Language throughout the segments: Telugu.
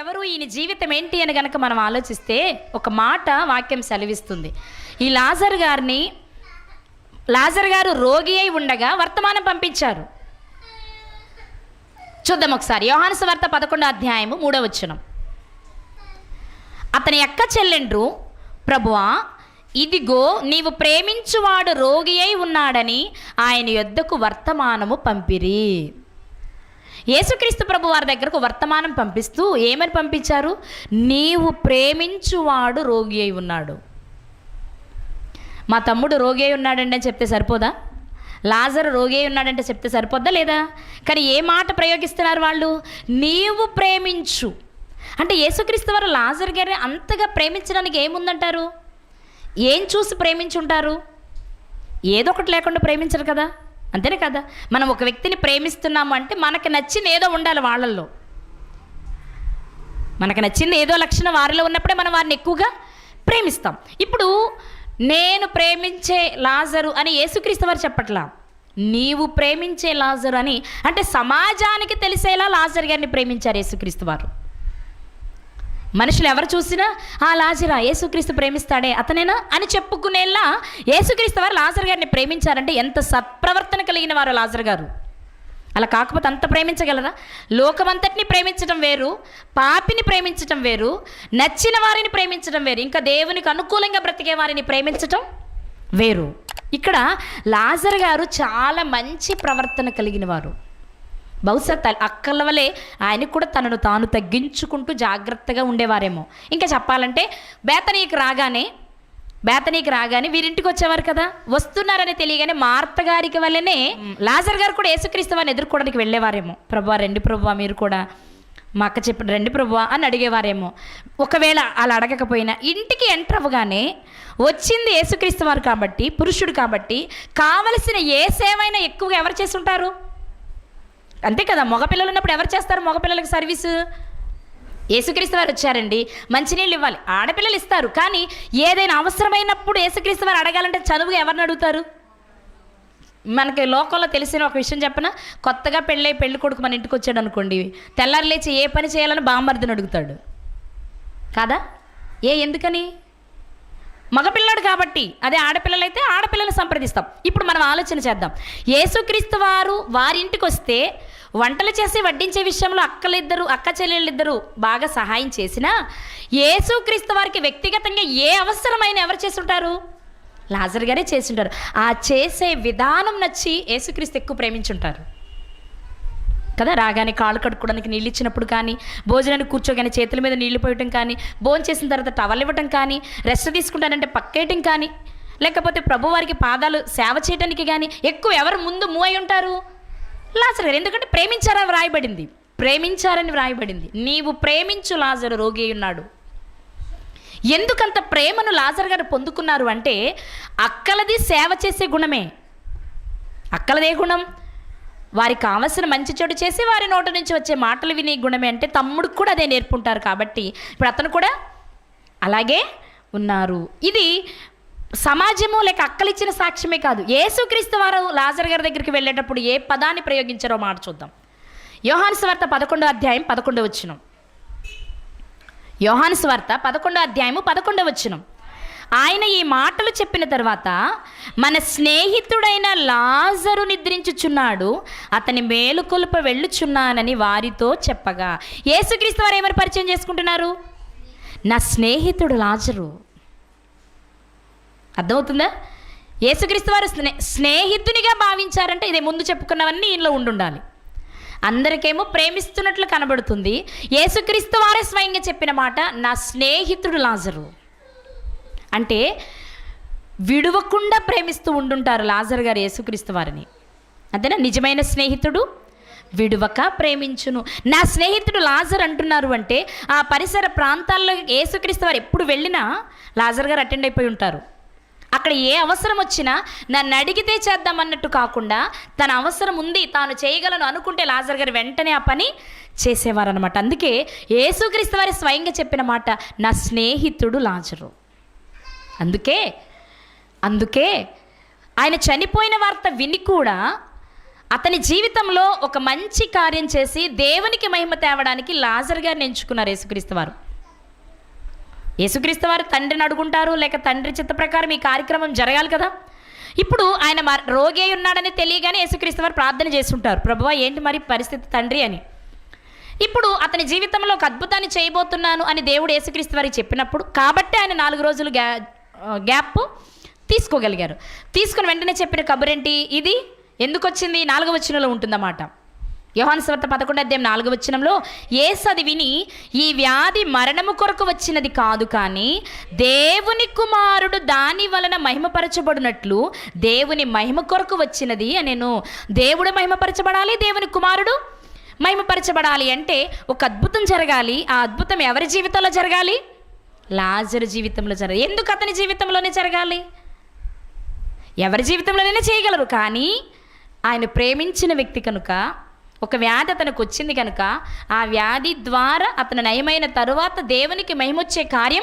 ఎవరు ఈయన జీవితం ఏంటి అని గనక మనం ఆలోచిస్తే ఒక మాట వాక్యం సెలవిస్తుంది. ఈ లాజర్ గారిని లాజర్ గారు రోగి అయి ఉండగా వర్తమానం పంపించారు. చూద్దాం ఒకసారి. యోహాను వార్త పదకొండో అధ్యాయము మూడో వచనం. అతని ఎక్క చెల్లెండ్రు ప్రభువా ఇదిగో నీవు ప్రేమించువాడు రోగి అయి ఉన్నాడని ఆయన యొద్దకు వర్తమానము పంపిరి. యేసుక్రీస్తు ప్రభు వారి దగ్గరకు వర్తమానం పంపిస్తూ ఏమని పంపించారు? నీవు ప్రేమించువాడు రోగి అయి ఉన్నాడు. మా తమ్ముడు రోగి అయి ఉన్నాడండి అని చెప్తే సరిపోదా? లాజరు రోగి అయి ఉన్నాడంటే చెప్తే సరిపోద్దా లేదా? కానీ ఏ మాట ప్రయోగిస్తున్నారు వాళ్ళు? నీవు ప్రేమించు. అంటే యేసుక్రీస్తు వారు లాజర్ గారిని అంతగా ప్రేమించడానికి ఏముందంటారు? ఏం చూసి ప్రేమించుంటారు? ఏదో ఒకటి లేకుండా ప్రేమించరు కదా? అంతేనే కదా? మనం ఒక వ్యక్తిని ప్రేమిస్తున్నాము అంటే మనకు నచ్చిన ఏదో ఉండాలి వాళ్ళల్లో. మనకు నచ్చింది ఏదో లక్షణం వారిలో ఉన్నప్పుడే మనం వారిని ఎక్కువగా ప్రేమిస్తాం. ఇప్పుడు నేను ప్రేమించే లాజరు అని యేసుక్రీస్తు వారు చెప్పట్లా నీవు ప్రేమించే లాజరు అని అంటే సమాజానికి తెలిసేలా లాజర్ గారిని ప్రేమించారు యేసుక్రీస్తు వారు. మనుషులు ఎవరు చూసినా ఆ లాజరా యేసుక్రీస్తు ప్రేమిస్తాడే అతనేనా? అని చెప్పుకునేలా యేసుక్రీస్తు వారు లాజర్ గారిని ప్రేమించారంటే ఎంత సత్ప్రవర్తన కలిగిన వారు లాజర్ గారు. అలా కాకపోతే అంత ప్రేమించగలరా? లోకమంతటిని ప్రేమించడం వేరు పాపిని ప్రేమించడం వేరు నచ్చిన వారిని ప్రేమించడం వేరు ఇంకా దేవునికి అనుకూలంగా బ్రతికే వారిని ప్రేమించటం వేరు. ఇక్కడ లాజర్ గారు చాలా మంచి ప్రవర్తన కలిగిన వారు. బహుశా అక్కల వలె ఆయనకు కూడా తనను తాను తగ్గించుకుంటూ జాగ్రత్తగా ఉండేవారేమో. ఇంకా చెప్పాలంటే బేతనీకి రాగానే బేతనీకి రాగానే వీరింటికి వచ్చేవారు కదా? వస్తున్నారని తెలియగానే మార్త గారికి వల్లనే లాజర్ గారు కూడా యేసుక్రీస్తు వారిని ఎదుర్కోవడానికి వెళ్ళేవారేమో. ప్రభా రండి ప్రభా మీరు కూడా మా అక్క చెప్పిన రండి ప్రభువా అని అడిగేవారేమో. ఒకవేళ అలా అడగకపోయినా ఇంటికి ఎంటర్ అవ్వగానే వచ్చింది యేసుక్రీస్తు వారు కాబట్టి పురుషుడు కాబట్టి కావలసిన ఏ సేవైనా ఎక్కువగా ఎవరు చేసి ఉంటారు అంతే కదా మగపిల్లలు ఉన్నప్పుడు ఎవరు చేస్తారు మగపిల్లలకి సర్వీసు? యేసుక్రీస్తు వారు వచ్చారండి మంచినీళ్ళు ఇవ్వాలి. ఆడపిల్లలు ఇస్తారు కానీ ఏదైనా అవసరమైనప్పుడు యేసుక్రీస్తు వారు అడగాలంటే చనువుగా ఎవరిని అడుగుతారు? మనకి లోకంలో తెలిసిన ఒక విషయం చెప్పన? కొత్తగా పెళ్ళై పెళ్ళి కొడుకు మన ఇంటికి వచ్చాడు అనుకోండి తెల్లారి లేచి ఏ పని చేయాలని బామ్మర్దిని అడుగుతాడు. కాదా? ఏ ఎందుకని? మగపిల్లాడు కాబట్టి అదే ఆడపిల్లలైతే ఆడపిల్లలు సంప్రదిస్తాం. ఇప్పుడు మనం ఆలోచన చేద్దాం. యేసుక్రీస్తు వారు వారింటికి వస్తే వంటలు చేసి వడ్డించే విషయంలో అక్కలిద్దరు అక్క చెల్లెళ్ళిద్దరూ బాగా సహాయం చేసినా యేసుక్రీస్తు వారికి వ్యక్తిగతంగా ఏ అవసరమైన ఎవరు చేసుంటారు లాజర్ గారే చేసుంటారు ఆ చేసే విధానం నచ్చి యేసుక్రీస్తు ఎక్కువ ప్రేమించుంటారు. కదా? రాగానే కాళ్ళు కడుక్కోవడానికి నీళ్ళు ఇచ్చినప్పుడు కానీ భోజనానికి కూర్చోగానే చేతుల మీద నీళ్ళు పోయటం కానీ భోజనం చేసిన తర్వాత టవల్ ఇవ్వటం కానీ రెస్ట్ తీసుకుంటానంటే పక్కేయటం కానీ లేకపోతే ప్రభువారికి పాదాలు సేవ చేయడానికి కానీ ఎక్కువ ఎవరు ముందు మూవ్ అయి ఉంటారు? లాజర్ గారు ఎందుకంటే ప్రేమించారని వ్రాయబడింది. ప్రేమించారని వ్రాయబడింది. నీవు ప్రేమించు లాజరు రోగి ఉన్నాడు. ఎందుకంత ప్రేమను లాజర్ గారు పొందుకున్నారు అంటే అక్కలది సేవ చేసే గుణమే. అక్కలదే గుణం. వారికి కావలసిన మంచి చెడు చేసి వారి నోట నుంచి వచ్చే మాటలు వినే గుణమే. అంటే తమ్ముడికి కూడా అదే నేర్పుంటారు కాబట్టి ఇప్పుడు అతను కూడా అలాగే ఉన్నారు. ఇది సమాజము లేక అక్కలిచ్చిన సాక్ష్యమే కాదు. యేసుక్రీస్తు వారు లాజర్ గారి దగ్గరికి వెళ్ళేటప్పుడు ఏ పదాన్ని ప్రయోగించారో మాట చూద్దాం. యోహాను స్వార్త పదకొండో అధ్యాయం పదకొండో వచ్చినం యోహాను స్వార్త పదకొండో అధ్యాయము పదకొండో వచ్చినం ఆయన ఈ మాటలు చెప్పిన తర్వాత మన స్నేహితుడైన లాజరు నిద్రించుచున్నాడు అతని మేలుకొలుప వెళ్ళుచున్నానని వారితో చెప్పగా యేసుక్రీస్తు వారు ఏమని పరిచయం చేసుకుంటున్నారు? నా స్నేహితుడు లాజరు. అర్థమవుతుందా? యేసుక్రీస్తు వారు స్నే స్నేహితునిగా భావించారంటే ఇదే ముందు చెప్పుకున్నవన్నీ ఇంట్లో ఉండుండాలి. అందరికేమో ప్రేమిస్తున్నట్లు కనబడుతుంది. యేసుక్రీస్తు వారే స్వయంగా చెప్పిన మాట నా స్నేహితుడు లాజరు. అంటే విడువకుండా ప్రేమిస్తూ ఉండుంటారు లాజర్ గారు యేసుక్రీస్తు వారిని. అంతేనా? నిజమైన స్నేహితుడు విడువక ప్రేమించును. నా స్నేహితుడు లాజర్ అంటున్నారు అంటే ఆ పరిసర ప్రాంతాల్లో యేసుక్రీస్తు వారు ఎప్పుడు వెళ్ళినా లాజర్ గారు అటెండ్ అయిపోయి ఉంటారు. అక్కడ ఏ అవసరం వచ్చినా నన్ను అడిగితే చేద్దామన్నట్టు కాకుండా తన అవసరం ఉంది తాను చేయగలను అనుకుంటే లాజర్ గారు వెంటనే ఆ పని చేసేవారు అనమాట అందుకే యేసుక్రీస్తు వారి స్వయంగా చెప్పిన మాట నా స్నేహితుడు లాజరు. అందుకే అందుకే ఆయన చనిపోయిన వార్త విని కూడా అతని జీవితంలో ఒక మంచి కార్యం చేసి దేవునికి మహిమ తేవడానికి లాజర్ గారిని ఎంచుకున్నారు యేసుక్రీస్తు వారు. యేసుక్రీస్తు వారు తండ్రిని అడుగుంటారు లేక తండ్రి చిత్త ప్రకారం ఈ కార్యక్రమం జరగాలి కదా? ఇప్పుడు ఆయన మ- రోగి అయి ఉన్నాడని తెలియగానే యేసుక్రీస్తు వారు ప్రార్థన చేస్తుంటారు. ప్రభువా ఏంటి మరి పరిస్థితి తండ్రి అని? ఇప్పుడు అతని జీవితంలో ఒక అద్భుతాన్ని చేయబోతున్నాను అని దేవుడు యేసుక్రీస్తు వారికి చెప్పినప్పుడు కాబట్టి ఆయన నాలుగు రోజులు గ్యా గ్యాప్ తీసుకోగలిగారు. తీసుకుని వెంటనే చెప్పిన కబురేంటి? ఇది ఎందుకు వచ్చింది నాలుగవ వచనంలో ఉంటుందన్నమాట. యోహాన్ స్వర్త పదకొండు అధ్యాయం నాలుగు వచ్చినంలో ఏసు అది విని ఈ వ్యాధి మరణము కొరకు వచ్చినది కాదు కానీ దేవుని కుమారుడు దాని వలన మహిమపరచబడినట్లు దేవుని మహిమ కొరకు వచ్చినది అని నేను దేవుడు మహిమపరచబడాలి? దేవుని కుమారుడు మహిమపరచబడాలి అంటే ఒక అద్భుతం జరగాలి. ఆ అద్భుతం ఎవరి జీవితంలో జరగాలి? లాజరు జీవితంలో జరగాలి ఎందుకు అతని జీవితంలోనే జరగాలి? ఎవరి జీవితంలోనైనా చేయగలరు కానీ ఆయన ప్రేమించిన వ్యక్తి కనుక ఒక వ్యాధి అతనికి వచ్చింది కనుక ఆ వ్యాధి ద్వారా అతను నయమైన తరువాత దేవునికి మహిమొచ్చే కార్యం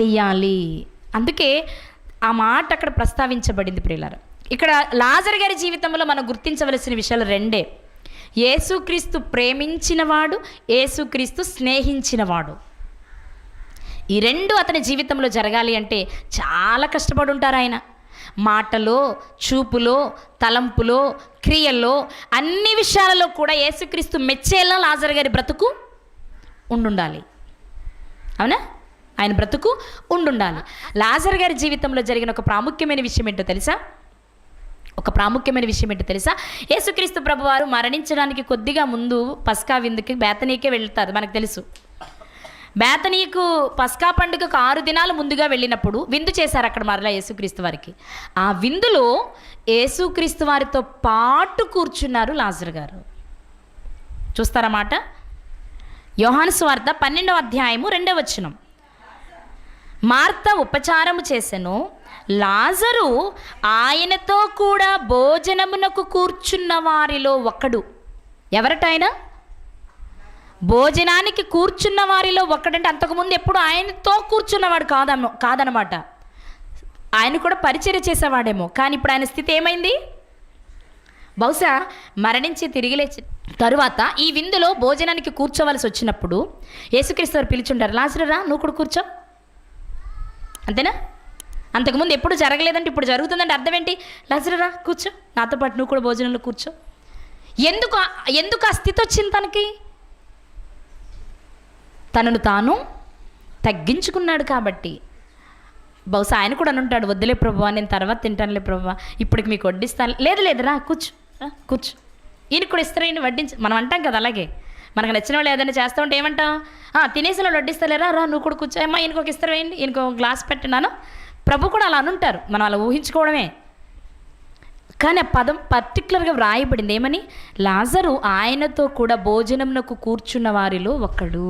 చెయ్యాలి. అందుకే ఆ మాట అక్కడ ప్రస్తావించబడింది ప్రియులారు. ఇక్కడ లాజర్ గారి జీవితంలో మనం గుర్తించవలసిన విషయాలు రెండే. యేసుక్రీస్తు ప్రేమించినవాడు యేసుక్రీస్తు స్నేహించినవాడు. ఈ రెండు అతని జీవితంలో జరగాలి అంటే చాలా కష్టపడి ఉంటారు ఆయన. మాటలో చూపులో తలంపులో క్రియల్లో అన్ని విషయాలలో కూడా యేసుక్రీస్తు మెచ్చేలా లాజర్ గారి బ్రతుకు ఉండుండాలి. అవునా? ఆయన బ్రతుకు ఉండుండాలి. లాజర్ గారి జీవితంలో జరిగిన ఒక ప్రాముఖ్యమైన విషయం ఏంటో తెలుసా? ఒక ప్రాముఖ్యమైన విషయం ఏంటో తెలుసా? యేసుక్రీస్తు ప్రభువారు మరణించడానికి కొద్దిగా ముందు పస్కా విందుకి బేతనీకే వెళ్తారు మనకు తెలుసు. బేతనీకు పస్కా పండుగకు ఆరు దినాలు ముందుగా వెళ్ళినప్పుడు విందు చేశారు అక్కడ మరలా యేసుక్రీస్తు వారికి. ఆ విందులో యేసుక్రీస్తు వారితో పాటు కూర్చున్నారు లాజర్ గారు. చూస్తారా మాట? యోహాను పన్నెండవ అధ్యాయము రెండవ వచనం. మార్త ఉపచారము చేసెను. లాజరు ఆయనతో కూడా భోజనమునకు కూర్చున్న వారిలో ఒకడు. ఎవరటైనా భోజనానికి కూర్చున్న వారిలో ఒక్కడంటే అంతకుముందు ఎప్పుడు ఆయనతో కూర్చున్నవాడు కాదన్న కాదనమాట ఆయన కూడా పరిచర్య చేసేవాడేమో. కానీ ఇప్పుడు ఆయన స్థితి ఏమైంది? బహుశా మరణించి తిరిగి లేచి తరువాత ఈ విందులో భోజనానికి కూర్చోవలసి వచ్చినప్పుడు యేసుక్రీస్తు వారు పిలిచుంటారు లాజరురా నువ్వు కూడా కూర్చో. అంతేనా? అంతకుముందు ఎప్పుడు జరగలేదంటే ఇప్పుడు జరుగుతుందంటే అర్థం ఏంటి లాజరురా కూర్చో. నాతో పాటు నువ్వు కూడా భోజనంలో కూర్చో. ఎందుకు ఎందుకు ఆ స్థితి వచ్చింది తనకి? తనను తాను తగ్గించుకున్నాడు కాబట్టి. బహుశా ఆయన కూడా అనుంటాడు వద్దులే ప్రభు నేను తర్వాత తింటానులే ప్రభు ఇప్పటికి మీకు వడ్డిస్తాను. లేదు లేదురా కూర్చో కూర్చో. ఈయన కూడా ఇస్తారా ఈయన వడ్డించి మనం అంటాం కదా అలాగే. మనకు నచ్చిన వాళ్ళు ఏదైనా చేస్తూ ఉంటే ఏమంటాం తినేసిన వాళ్ళు వడ్డిస్తలేరా రా నువ్వు కూడా కూర్చో. అమ్మా ఈయనకు ఒక ఇస్తారు వేయండి ఈయనకు గ్లాస్ పెట్టినాను. ప్రభు కూడా అలా అనుంటారు మనం అలా ఊహించుకోవడమే. కానీ ఆ పదం పర్టికులర్గా వ్రాయబడింది ఏమని? లాజరు ఆయనతో కూడా భోజనంనకు కూర్చున్న వారిలో ఒకడు.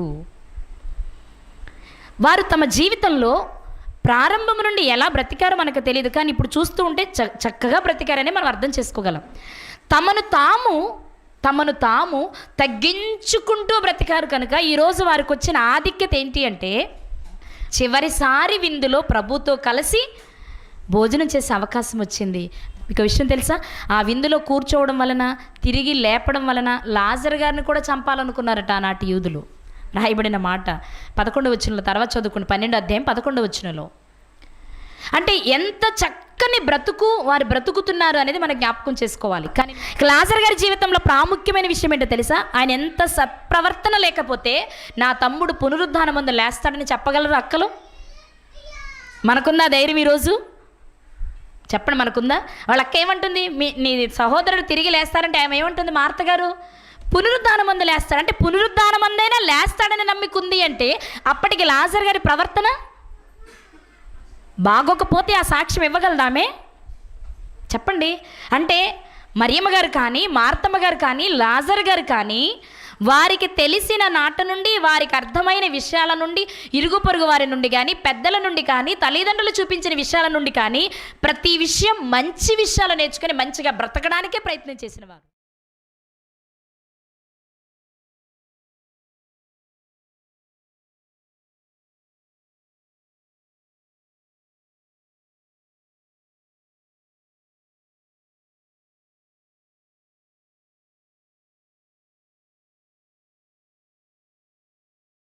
వారు తమ జీవితంలో ప్రారంభం నుండి ఎలా బ్రతికారో మనకు తెలియదు. కానీ ఇప్పుడు చూస్తూ ఉంటే చ చక్కగా బ్రతికారని మనం అర్థం చేసుకోగలం. తమను తాము తమను తాము తగ్గించుకుంటూ బ్రతికారు కనుక ఈరోజు వారికి వచ్చిన ఆధిక్యత ఏంటి అంటే చివరిసారి విందులో ప్రభుతో కలిసి భోజనం చేసే అవకాశం వచ్చింది. మీకు విషయం తెలుసా? ఆ విందులో కూర్చోవడం వలన తిరిగి లేపడం వలన లాజర్ గారిని కూడా చంపాలనుకున్నారట ఆనాటి యూదులు. రాయబడిన మాట. పదకొండు వచ్చినలో తర్వాత చదువుకుని పన్నెండు అధ్యాయం పదకొండు వచ్చినలో అంటే ఎంత చక్కని బ్రతుకు వారు బ్రతుకుతున్నారు అనేది మనం జ్ఞాపకం చేసుకోవాలి. కానీ లాజర్ గారి జీవితంలో ప్రాముఖ్యమైన విషయం ఏంటో తెలుసా? ఆయన ఎంత సత్ప్రవర్తన లేకపోతే నా తమ్ముడు పునరుద్ధానం ముందు లేస్తాడని చెప్పగలరు అక్కలు? మనకుందా ధైర్యం ఈరోజు? చెప్పండి మనకుందా? వాళ్ళ అక్క ఏమంటుంది? మీ నీ సహోదరుడు తిరిగి లేస్తారంటే ఆమె ఏమంటుంది? మార్త గారు పునరుద్ధానం మందు లేస్తాడు అంటే పునరుద్ధానం మందైనా లేస్తాడని నమ్మికుంది అంటే అప్పటికి లాజర్ గారి ప్రవర్తన? బాగోకపోతే ఆ సాక్ష్యం ఇవ్వగలదామే? చెప్పండి. అంటే మరియమ్మ గారు కానీ మార్తమ్మ గారు కానీ లాజర్ గారు కానీ వారికి తెలిసిన నాట నుండి వారికి అర్థమైన విషయాల నుండి ఇరుగు పొరుగు వారి నుండి కానీ పెద్దల నుండి కానీ తల్లిదండ్రులు చూపించిన విషయాల నుండి కానీ ప్రతి విషయం మంచి విషయాలు నేర్చుకొని మంచిగా బ్రతకడానికే ప్రయత్నం చేసిన వారు.